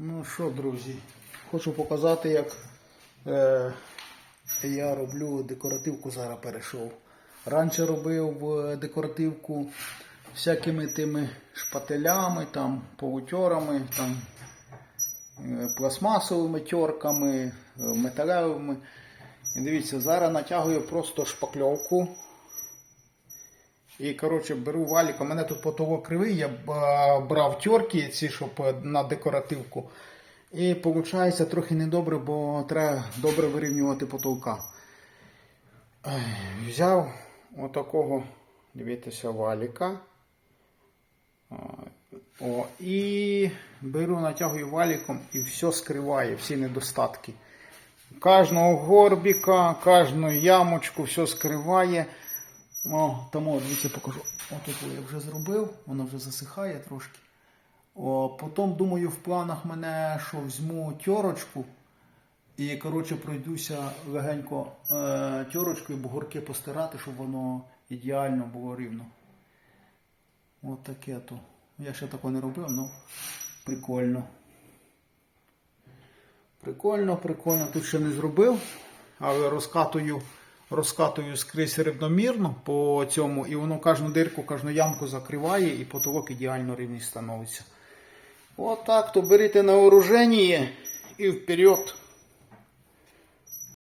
Ну що, друзі, хочу показати, як е, я роблю декоративку, зараз перейшов. Раніше робив е, декоративку всякими тими шпателями, там, паутьорами, там, е, пластмасовими тьорками, е, металевими. І дивіться, зараз натягую просто шпакльовку. І, коротше, беру валік. У мене тут потолок кривий, я брав тьорки ці, щоб е, на декоративку. І виходить трохи недобре, бо треба добре вирівнювати потолка. Взяв отакого, дивіться, валіка. О, і беру, натягую валіком і все скриває, всі недостатки. Кожного горбіка, кожну ямочку, все скриває. О, тому дивіться, покажу. Отут я вже зробив, воно вже засихає трошки. О, потім думаю, в планах мене, що візьму тьорочку і, коротше, пройдуся легенько е, тьорочкою, бугорки постирати, щоб воно ідеально було рівно. От таке то. Я ще такого не робив, ну прикольно. Прикольно, прикольно. Тут ще не зробив, але розкатую, розкатую скрізь рівномірно по цьому, і воно кожну дирку, кожну ямку закриває, і потолок ідеально рівний становиться. От то беріть на вооруження і вперед.